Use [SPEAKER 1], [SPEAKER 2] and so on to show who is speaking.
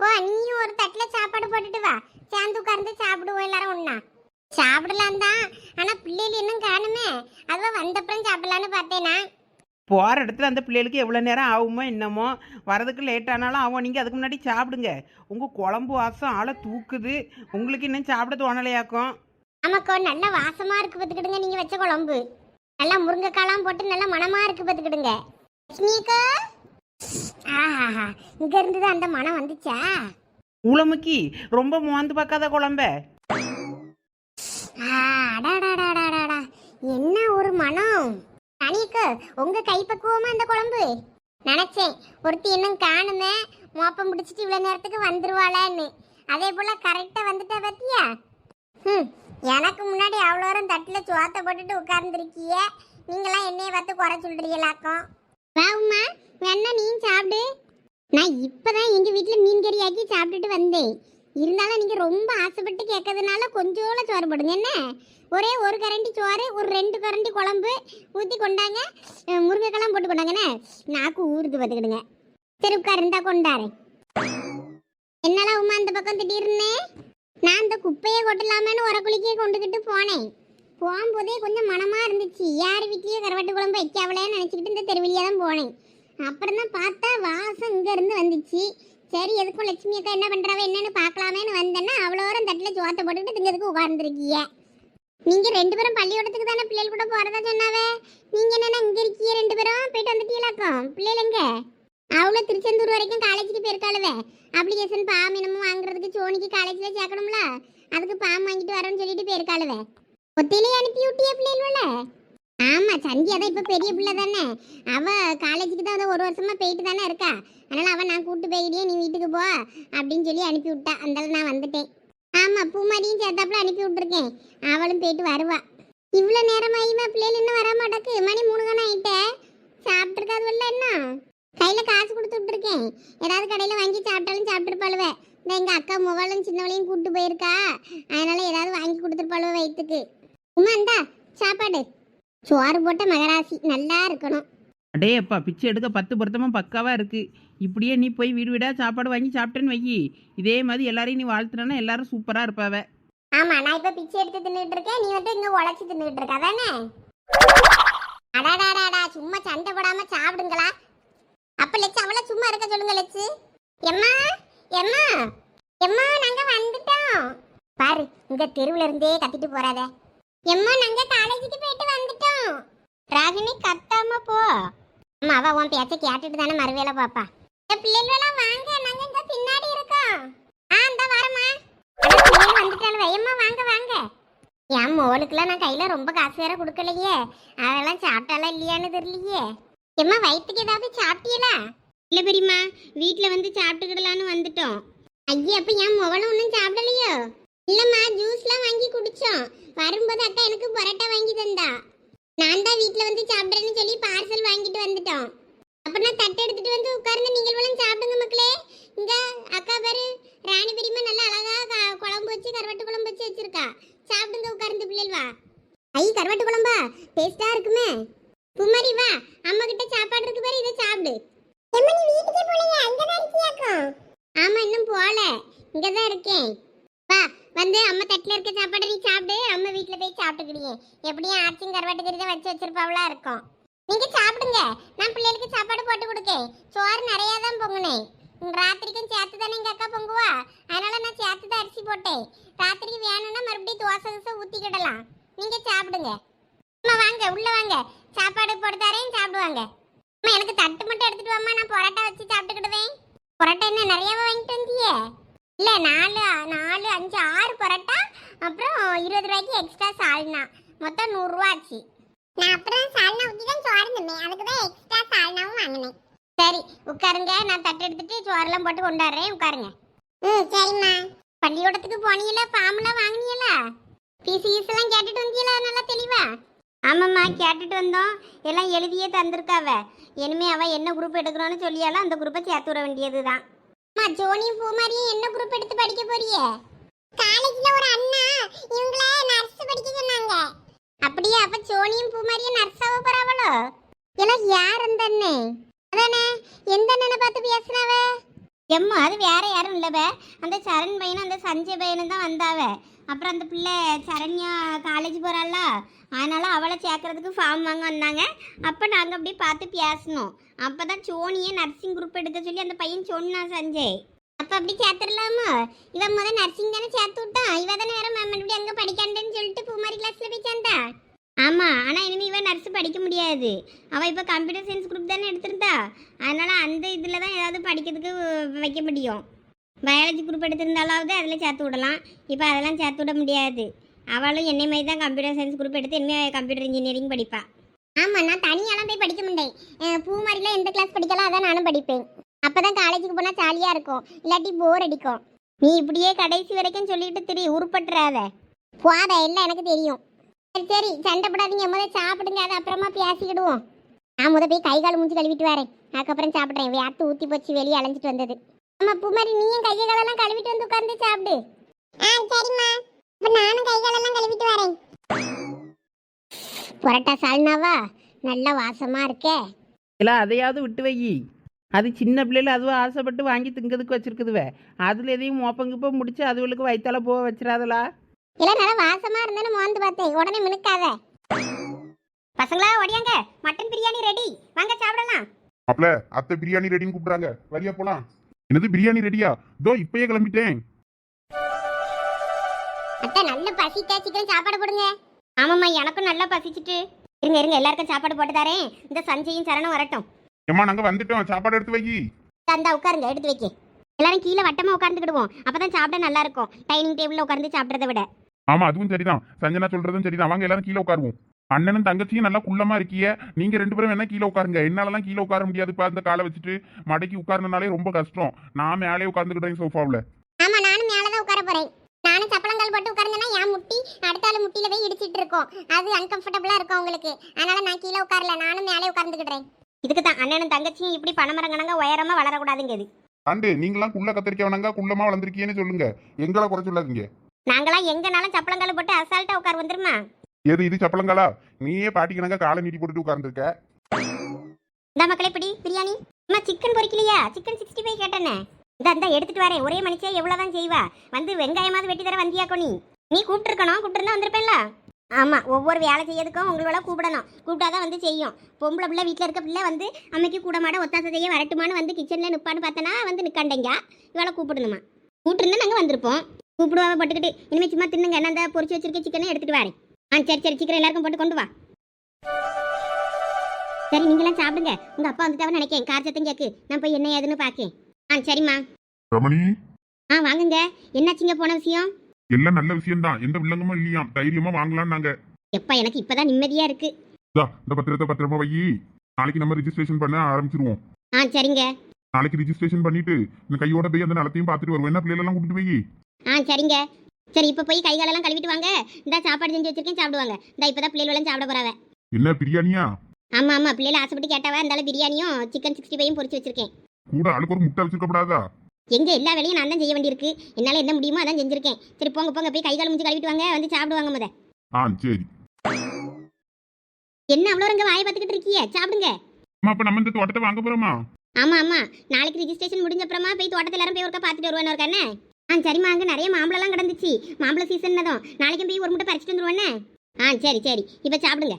[SPEAKER 1] போ நீயும் ஒரு தட்டுல சாப்பாடு போட்டுட்டு வா. சேர்ந்து உட்கார்ந்து சாப்பிடுவோம் எல்லாரும் ஒண்ணா. சாப்பிடலாம் தான் ஆனா பிள்ளைகள் இன்னும் காணுமே. அதுவா வந்தப்புறம் சாப்பிடலான்னு பார்த்தேனா
[SPEAKER 2] போகிற இடத்துல அந்த பிள்ளைகளுக்கு எவ்வளோ நேரம் ஆகுமோ என்னமோ வரதுக்கு லேட் ஆனாலும் ஆகும். நீங்கள் அதுக்கு முன்னாடி சாப்பிடுங்க. உங்கள் குழம்பு வாசம் ஆளை தூக்குது. உங்களுக்கு இன்னும் சாப்பிட தோணலையாக்கும்.
[SPEAKER 1] ஆமாக்கோ நல்ல வாசமா இருக்கு பார்த்துக்கிடுங்க நீங்க வச்ச குழம்பு. நல்லா முருங்கைக்காலாம் போட்டு நல்லா மணமா இருக்கு பார்த்துக்கிடுங்க. லட்சுமிக்கா? ஆஹா இங்க இருந்து தான் அந்த மனம் வந்துச்சா?
[SPEAKER 2] உளமுக்கி ரொம்ப மோந்து பார்க்காத குழம்ப.
[SPEAKER 1] ஆ, அடாடாடாடாடாடா. என்ன ஒரு மனம்? தனிக்கு உங்க கைப்பக்குவமா அந்த குழம்பு? நினைச்சேன் ஒருத்தி இன்னும் காணுமே மோப்பம் பிடிச்சிட்டு இவ்வளவு நேரத்துக்கு வந்துருவாளான்னு. அதே போல கரெக்டா வந்துட்டா பத்தியா? ம் எனக்கு முன்னாடி அவ்வளோ நேரம் தட்டில் சுவாத்த போட்டுட்டு உட்கார்ந்துருக்கிய. நீங்களாம் என்னைய பார்த்து குறை சொல்றீங்களாக்கும்? வாவுமா வேணா நீ சாப்பிடு. நான் இப்பதான் எங்க வீட்டில் மீன் கறி ஆக்கி சாப்பிட்டுட்டு வந்தேன். இருந்தாலும் நீங்க ரொம்ப ஆசைப்பட்டு கேட்கறதுனால கொஞ்சோல சோறு போடுங்க. என்ன? ஒரே ஒரு கரண்டி சோறு ஒரு ரெண்டு கரண்டி குழம்பு ஊற்றி கொண்டாங்க. முருங்கைக்கெல்லாம் போட்டு கொண்டாங்கண்ணே நாக்கு ஊறுது பார்த்துக்கிடுங்க. சரி உட்கார் இருந்தா கொண்டாரு. என்னால உமா அந்த பக்கம் திடீர்னு? நான் இந்த குப்பையை கொட்டலாமேன்னு உரக்குழிக்கே கொண்டுக்கிட்டு போனேன். போகும்போதே கொஞ்சம் மனமாக இருந்துச்சு. யார் வீட்லேயே கருவாட்டு குழம்பு வைக்காவலேன்னு நினச்சிக்கிட்டு இந்த தெருவிலியாக தான் போனேன். அப்புறம் தான் பார்த்தா வாசம் இங்கேருந்து வந்துச்சு. சரி எதுக்கும் லட்சுமி அக்கா என்ன பண்ணுறாவ என்னன்னு பார்க்கலாமேன்னு வந்தேன்னா அவ்வளோரம் தட்டில் சோத்தை போட்டுக்கிட்டு திங்கிறதுக்கு உட்கார்ந்துருக்கீங்க நீங்கள் ரெண்டு பேரும் பள்ளிக்கூடத்துக்கு தானே பிள்ளைகள் கூட போகிறதா சொன்னாவே? நீங்கள் என்னென்ன இங்கே இருக்கீங்க ரெண்டு பேரும்? போயிட்டு வந்துட்டீங்களாக்கும் பிள்ளைகள் அவ்வளோ திருச்செந்தூர் வரைக்கும் காலேஜுக்கு போயிருக்காளுவே. அப்ளிகேஷன் பாம் என்னமோ வாங்குறதுக்கு சோனிக்கு காலேஜில் சேர்க்கணும்ல? அதுக்கு பாம் வாங்கிட்டு வரேன்னு சொல்லிட்டு போயிருக்காளுவே. ஒத்தையிலே அனுப்பி விட்டிய பிள்ளைகள ஆமா சந்தியா தான் இப்ப பெரிய பிள்ளை தானே. அவ காலேஜுக்கு தான் வந்து ஒரு வருஷமா போயிட்டு தானே இருக்கா. அதனால அவ நான் கூட்டு போயிடியே நீ வீட்டுக்கு போ அப்படின்னு சொல்லி அனுப்பி விட்டா. அந்தால நான் வந்துட்டேன். ஆமா பூமாரியும் சேர்த்தாப்புல அனுப்பி விட்டுருக்கேன். அவளும் போயிட்டு வருவா. இவ்வளோ நேரம் ஆகியுமா பிள்ளைகள் இன்னும் வர மாட்டேக்கு மணி மூணு தானே ஆயிட்டே. சாப்பிட்ருக்காதுல்ல என்ன? கையில காசு கொடுத்து விட்டுருக்கேன். ஏதாவது கடையில வாங்கி சாப்பிட்டாலும் சாப்பிட்டுருப்பாளுவே. இந்த எங்க அக்கா முவாலும் சின்னவளையும் கூப்பிட்டு போயிருக்கா. அதனால ஏதாவது வாங்கி கொடுத்துருப்பாளுவ வயிற்றுக்கு உமா இந்தா சாப்பாடு. சோறு போட்ட மகராசி நல்லா இருக்கணும்.
[SPEAKER 2] அடே அப்பா பிச்சை எடுக்க பத்து பொருத்தமாக பக்காவாக இருக்குது இப்படியே நீ போய் வீடு வீடாக சாப்பாடு வாங்கி சாப்பிட்டேன்னு வை இதே மாதிரி எல்லாரையும் நீ வாழ்த்துனா எல்லாரும் சூப்பராக இருப்பாவ.
[SPEAKER 1] ஆமா நான் இப்ப பிச்சை எடுத்து தின்னுட்டு இருக்கேன். நீ வந்து இங்க உழைச்சி தின்னுட்டு இருக்க அதானே? அடாடாடாடா சும்மா சண்டை போடாம சாப்பிடுங்களா? அப்ப லட்சு அவள சும்மா இருக்க சொல்லுங்க லட்சு எம்மா எம்மா எம்மா நாங்க வந்துட்டோம். பாரு இங்க தெருவுல இருந்தே கத்திட்டு போறாத. எம்மா நாங்க காலேஜுக்கு போயிட்டு ராகினி கத்தாம போ. அம்மா அவ உன் பேச்ச கேட்டுட்டு தானே மறுவேளை பாப்பா. பிள்ளைகளெல்லாம் வாங்க நாங்க இங்க பின்னாடி இருக்கோம். ஆ இந்த வரமா வந்துட்டாலும் வையம்மா வாங்க வாங்க. என் மோளுக்குலாம் நான் கையில ரொம்ப காசு வேற கொடுக்கலையே. அதெல்லாம் சாப்பிட்டாலாம் இல்லையான்னு தெரியலையே. எம்மா வயிற்றுக்கு ஏதாவது சாப்பிட்டீங்களா இல்லை பெரியம்மா வீட்டில் வந்து சாப்பிட்டுக்கிடலான்னு வந்துட்டோம். ஐயா அப்போ என் முவளும் ஒன்றும் சாப்பிடலையோ? இல்லைம்மா ஜூஸ்லாம் வாங்கி குடித்தோம் வரும்போது அக்கா எனக்கு பரோட்டா வாங்கி தந்தா. நான் தான் வீட்ல வந்து சாப்பிட்றேன்னு சொல்லி பார்சல் வாங்கிட்டு வந்துட்டோம். அப்ப நான் தட்டு எடுத்துட்டு வந்து உட்கார்ந்து நீங்கள் சாப்பிடுங்க மக்களே. இங்க அக்கா பேரு ராணி பெரியம்மா நல்லா அழகா க- குழம்பு வச்சு கருவாட்டு குழம்பு வச்சு வச்சிருக்கா. சாப்பிடுங்க உட்கார்ந்து வா. ஐ கருவாட்டு குழம்பா? டேஸ்டா இருக்குமே. குமரி வா அம்மா கிட்ட சாப்பாடு இருக்கு பாரு இதை சாப்பிடு. ஆமா இன்னும் போல. இங்கதான் இருக்கேன். வா வந்து அம்மா தட்டில் இருக்க சாப்பாடு நீ சாப்பிடு. அம்மா வீட்டில் போய் சாப்பிட்டுக்கிடியே எப்படியும் ஆச்சும் கருவாட்டு கறி தான் வச்சு வச்சிருப்பாவளா இருக்கும். நீங்கள் சாப்பிடுங்க. நான் பிள்ளைகளுக்கு சாப்பாடு போட்டு கொடுக்கேன். சோறு நிறையா தான் பொங்குனேன் ராத்திரிக்கும் சேர்த்து தானே எங்கள் அக்கா பொங்குவா? அதனால் நான் சேர்த்து தான் அரிசி போட்டேன். ராத்திரிக்கு வேணும்னா மறுபடியும் தோசை தோசை ஊற்றிக்கிடலாம் நீங்கள் சாப்பிடுங்க. அம்மா வாங்க உள்ளே வாங்க. சாப்பாடு போட்டு தரேன் சாப்பிடுவாங்க. அம்மா எனக்கு தட்டு மட்டும் எடுத்துகிட்டு வாம்மா. நான் பரோட்டா வச்சு சாப்பிட்டுக்கிடுவேன். பரோட்டா என்ன நிறையாவே வாங்கிட்டு வந்தியே? இல்ல நாலு நாலு அஞ்சு ஆறு பரோட்டா அப்புறம் இருபது ரூபாய்க்கு எக்ஸ்ட்ரா சால்னா மொத்தம் நூறுரூவா ஆச்சு. நான் அப்புறம் சால்னா ஊற்றி தான் சோறு தந்தேன் அதுக்கு தான் எக்ஸ்ட்ரா சால்னாவும் வாங்கினேன். சரி உட்காருங்க. நான் தட்டு எடுத்துட்டு சோறெல்லாம் போட்டு கொண்டாடுறேன். உட்காருங்க. ம் சரிம்மா. பள்ளிக்கூடத்துக்கு போனீங்களா? பாம்பெல்லாம் வாங்கினீங்களா? ஃபீஸ் எல்லாம் கேட்டுட்டு வந்தீங்களா? நல்லா தெளிவா? ஆமாம்மா கேட்டுட்டு வந்தோம். எல்லாம் எழுதியே தந்திருக்காவ. இனிமே அவ என்ன குரூப் எடுக்கணும்னு சொல்லியாலும் அந்த குரூப்பை சேர்த்து விட வேண்டியது தான் அம்மா ஜோனியும் பூமாரியும் என்ன குரூப் எடுத்து படிக்க போறியே? காலேஜ்ல ஒரு அண்ணா இவங்கள நர்ஸ் படிக்க சொன்னாங்க. அப்படியே அப்ப ஜோனியும் பூமாரியும் நர்ஸாவ போறாவளோ எல்லாம் யார் அந்த அண்ணே? அதானே எந்த அண்ணனை பார்த்து பேசுனாவ? எம்மா அது வேற யாரும் இல்லவ. அந்த சரண் பையனும் அந்த சஞ்சய் பையனும் தான் வந்தாவ. அப்புறம் அந்த பிள்ளை சரண்யா காலேஜ் போறாள. அதனால் அவளை சேர்க்குறதுக்கு ஃபார்ம் வாங்க வந்தாங்க. அப்போ நாங்கள் அப்படியே பார்த்து பேசணும் அப்போ தான் சோனியை நர்சிங் குரூப் எடுக்க சொல்லி அந்த பையன் சொன்னான் சஞ்சய். அப்போ அப்படி சேர்த்துடலாமா? இவன் முதல் நர்சிங் தானே சேர்த்து விட்டான் இவ தானே வேற மேம் மறுபடியும் அங்கே படிக்காண்டேன்னு சொல்லிட்டு பூமாரி கிளாஸில் போய் சேர்ந்தா? ஆமாம் ஆனால் இனிமேல் இவன் நர்ஸ் படிக்க முடியாது. அவள் இப்போ கம்ப்யூட்டர் சயின்ஸ் குரூப் தானே எடுத்திருந்தா. அதனால் அந்த இதில் தான் ஏதாவது படிக்கிறதுக்கு வைக்க முடியும். பயாலஜி குரூப் எடுத்திருந்தாலாவது அதில் சேர்த்து விடலாம். இப்போ அதெல்லாம் சேர்த்து விட முடியாது. அவளும் என்னை மாதிரி தான் கம்ப்யூட்டர் சயின்ஸ் குரூப் எடுத்து இனிமேல் கம்ப்யூட்டர் இன்ஜினியரிங் படிப்பா. ஆமாம் நான் தனியாலாம் போய் படிக்க மாட்டேன். பூ மாதிரிலாம் எந்த கிளாஸ் படிக்கலாம் அதான் நானும் படிப்பேன். அப்போ தான் காலேஜுக்கு போனால் ஜாலியாக இருக்கும். இல்லாட்டி போர் அடிக்கும். நீ இப்படியே கடைசி வரைக்கும் சொல்லிட்டு திரி உருப்பட்டுறாத. போத எல்லாம் எனக்கு தெரியும். சரி சரி சண்டை போடாதீங்க. முதல்ல சாப்பிடுங்க. அது அப்புறமா பேசிக்கிடுவோம். நான் முத போய் கை கால் மூஞ்சி கழுவிட்டு வரேன். அதுக்கப்புறம் சாப்பிட்றேன். வேர்த்து ஊற்றி போச்சு வெளியே அலைஞ்சிட்டு வந்தது. ஆமா பூமாரி நீயும் கையை காலெல்லாம் கழுவிட்டு வந்து உட்கார்ந்து சாப்பிடு. ஆ சரிம்மா. இப்போ நானும் கை காலெல்லாம் கழுவிட்டு வரேன். புரட்டா சால்னாவா? நல்ல வாசமா இருக்கே.
[SPEAKER 2] இல்லை அதையாவது விட்டு வை. அது சின்ன பிள்ளைல அதுவும் ஆசைப்பட்டு வாங்கி திங்கிறதுக்கு வச்சிருக்குதுவே. அதில் எதையும் மோப்பங்கிப்ப முடிச்சு அதுகளுக்கு வயிற்றால போக வச்சிடாதலா?
[SPEAKER 1] இல்ல நல்லா வாசமா இருந்தேன்னு மோந்து பார்த்தேன். உடனே மினுக்காத. பசங்களா ஓடியாங்க. மட்டன் பிரியாணி ரெடி வாங்க சாப்பிடலாம்.
[SPEAKER 3] அப்பல அத்தை பிரியாணி ரெடின்னு கூப்பிடுறாங்க. வரியா போலாம். என்னது பிரியாணி ரெடியா இதோ இப்பயே கிளம்பிட்டேன்.
[SPEAKER 1] அத்தை நல்ல பசிட்டா சீக்கிரம் சாப்பாடு போடுங்க. ஆமாம்மா எனக்கும் நல்லா பசிச்சுட்டு. இருங்க இருங்க எல்லாருக்கும் சாப்பாடு போட்டு தரேன். இந்த சஞ்சயும் சரணம் வரட்டும்.
[SPEAKER 3] ஏம்மா நாங்க வந்துட்டோம். சாப்பாடு எடுத்து வை
[SPEAKER 1] தந்தா உட்காருங்க எடுத்து வைக்க எல்லாரும் கீழே வட்டமா உட்காந்துக்கிடுவோம் அப்பதான் சாப்பிட நல்லா இருக்கும் டைனிங் டேபிள்ல உட்கார்ந்து சாப்பிட்றத விட.
[SPEAKER 3] ஆமா அதுவும் சரிதான். சஞ்சனா சொல்றதும் சரிதான். வாங்க எல்லாரும் கீழே உட்காருவோம். அண்ணனும் தங்கச்சியும் நல்லா குள்ளமா இருக்கிய. நீங்க ரெண்டு பேரும் வேணா கீழே உட்காருங்க. என்னாலலாம் கீழே உட்கார முடியாதுப்பா அந்த காலை வச்சுட்டு மடக்கி உட்கார்ந்தனாலே ரொம்ப கஷ்டம். நான் மேலே உட்கார்ந்துக்கிட்டேன் சோஃபாவில்
[SPEAKER 1] ஆமா நானும் மேலதான் உட்கார போறேன். நானும் சப்பளங்கால் போட்டு உட்கார்ந்தேன்னா என் முட்டி அடுத்த ஆளு முட்டியில போய் இடிச்சிட்டு இருக்கோம். அது அன்கம்ஃபர்டபுளா இருக்கும் உங்களுக்கு. அதனால நான் கீழே உட்காரல நானும் மேலே உட்கார்ந்துக்கிட்டேன் இதுக்கு தான் அண்ணனும் தங்கச்சியும் இப்படி பணமரங்கனங்க உயரமா வளரக்கூடாதுங்கிறது
[SPEAKER 3] ஆண்டு நீங்களாம் குள்ள கத்திரிக்காய் வேணாங்க குள்ளமா வளர்ந்துருக்கீங்கன்னு சொல்லுங்க. எங்களை குறை சொல்லாதீங்க.
[SPEAKER 1] நாங்களாம் எங்கனாலும் சப்பளங்கால் போட்டு அசால்ட்டா உட்கார் வந்துருமா
[SPEAKER 3] எது இது சப்பளங்காலா நீயே பாட்டிக்கணங்க காலை நீட்டி போட்டுட்டு உட்கார்ந்துருக்க?
[SPEAKER 1] இந்த மக்களே பிடி பிரியாணி. அம்மா சிக்கன் பொரிக்கலையா சிக்கன் சிக்ஸ்டி ஃபைவ் கேட்டேனே. இந்த இந்த எடுத்துட்டு வரேன். ஒரே மனுஷன் எவ்வளோதான் செய்வா. வந்து வெங்காயமாவது வெட்டி தர வந்தியாக்கோ நீ நீ கூப்பிட்டுருக்கணும் கூப்பிட்டுருந்தா வந்திருப்பேன்ல? ஆமா ஒவ்வொரு வேலை செய்யறதுக்கும் உங்களோட கூப்பிடணும். கூப்பிட்டாதான் வந்து செய்யும். பொம்பளை பிள்ளை வீட்டில் இருக்க பிள்ளை வந்து அம்மைக்கு கூட மாட ஒத்தாசை செய்ய வரட்டுமான்னு வந்து கிச்சனில் நிற்பான்னு பார்த்தனா வந்து நிற்காண்டேங்க இவளை கூப்பிடணுமா. கூப்பிட்டுருந்தா நாங்கள் வந்திருப்போம். கூப்பிடுவாங்க பட்டுக்கிட்டு இனிமேல் சும்மா தின்னுங்க. என்ன அந்த பொரிச்சு வச்சிருக்க சிக்கனை எடுத்துட்டு வரேன். ஆ சரி சரி சீக்கிரம் எல்லாருக்கும் போட்டு கொண்டு வா. சரி நீங்களாம் சாப்பிடுங்க. உங்க அப்பா வந்துட்டாவன்னு நினைக்கேன். கார் சத்தம் கேக்கு. நான் போய் என்ன ஏதுன்னு பார்க்கேன் ஆ சரிம்மா.
[SPEAKER 3] ரமணி?
[SPEAKER 1] ஆ வாங்குங்க. என்னாச்சுங்க போன விஷயம்?
[SPEAKER 3] எல்லாம் நல்ல விஷயம் தான் எந்த வில்லங்கமும் இல்லையாம். தைரியமா வாங்கலாம் நாங்க.
[SPEAKER 1] எப்பா எனக்கு இப்பதான் நிம்மதியா இருக்கு.
[SPEAKER 3] இதா, இந்த பத்திரத்தை பத்திரமா வை. நாளைக்கு நம்ம ரிஜிஸ்ட்ரேஷன் பண்ண ஆரம்பிச்சிருவோம்.
[SPEAKER 1] ஆ சரிங்க.
[SPEAKER 3] நாளைக்கு ரிஜிஸ்ட்ரேஷன் பண்ணிட்டு இந்த கையோட போய் அந்த நிலத்தையும் பார்த்துட்டு வருவோம். என்ன பிள்ளைகளெல்லாம் கூட்டிட்டு போய்?
[SPEAKER 1] ஆ சரிங்க. சரி இப்போ போய் கை காலெல்லாம் கழுவிட்டு வாங்க. இந்த சாப்பாடு செஞ்சு வச்சிருக்கேன் சாப்பிடுவாங்க. இந்த இப்பதான் பிள்ளைகளும் சாப்பிட போறாவ.
[SPEAKER 3] என்ன பிரியாணியா?
[SPEAKER 1] ஆமா ஆமா. பிள்ளைகள் ஆசைப்பட்டு கேட்டாவ. இருந்தாலும் பிரியாணியும் சிக்கன் சிக்ஸ்டி ஃபைவும் பொரிச்சு வச்சிருக்கேன்.
[SPEAKER 3] கூட ஆளுக்கு ஒரு முட்டை வச்சிருக்கப்படாதா
[SPEAKER 1] எங்க எல்லா வேலையும் நான் தான் செய்ய வேண்டியிருக்கு. என்னால என்ன முடியுமோ அதான் செஞ்சிருக்கேன். சரி போங்க போங்க. போய் கை கால் முடிஞ்சு கழுவிட்டு வாங்க. வந்து சாப்பிடுவாங்க முத.
[SPEAKER 3] ஆ சரி.
[SPEAKER 1] என்ன அவ்வளோ இங்க வாயை பார்த்துக்கிட்டு இருக்கீங்க? சாப்பிடுங்க.
[SPEAKER 3] அம்மா அப்ப நம்ம இந்த தோட்டத்தை வாங்க போறோமா?
[SPEAKER 1] ஆமா ஆமா. நாளைக்கு ரிஜிஸ்ட்ரேஷன் முடிஞ்ச அப்புறமா போய் தோட்டத்துல எல்லாரும் போய் ஒருக்கா பார்த்துட்டு வருவேன் ஒரு கண்ணே ஆ சரிம்மா அங்கே நிறைய மாம்பழம்லாம் கிடந்துச்சு. மாம்பழ சீசன் தான் நாளைக்கு போய் ஒரு முட்டை பறிச்சிட்டு வந்துருவேண்ணே ஆ சரி சரி. இப்போ சாப்பிடுங்க.